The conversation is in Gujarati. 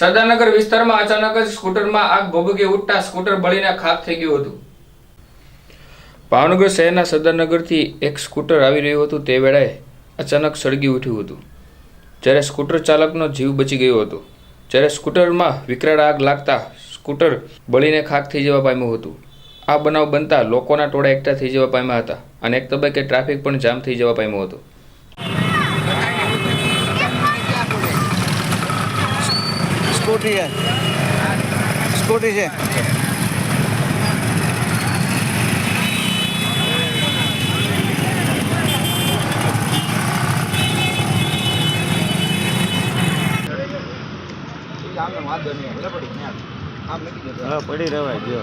સરદારનગર વિસ્તારમાં અચાનક જ સ્કૂટરમાં આગ ભભૂકી ઉઠતા સ્કૂટર બળીને ખાક થઈ ગયું હતું. ભાવનગર શહેરના સરદારનગરથી એક સ્કૂટર આવી રહ્યું હતું તે વેળાએ અચાનક સળગી ઉઠ્યું હતું. જ્યારે સ્કૂટર ચાલકનો જીવ બચી ગયો હતો. જ્યારે સ્કૂટરમાં વિકરાળ આગ લાગતા સ્કૂટર બળીને ખાક થઈ જવા પામ્યું હતું. આ બનાવ બનતા લોકોના ટોળા એકઠા થઈ જવા પામ્યા હતા અને એક તબક્કે ટ્રાફિક પણ જામ થઈ જવા પામ્યો હતો. સ્કૂટી છે. સ્કૂટી છે. હા પડી રહેવાય જો.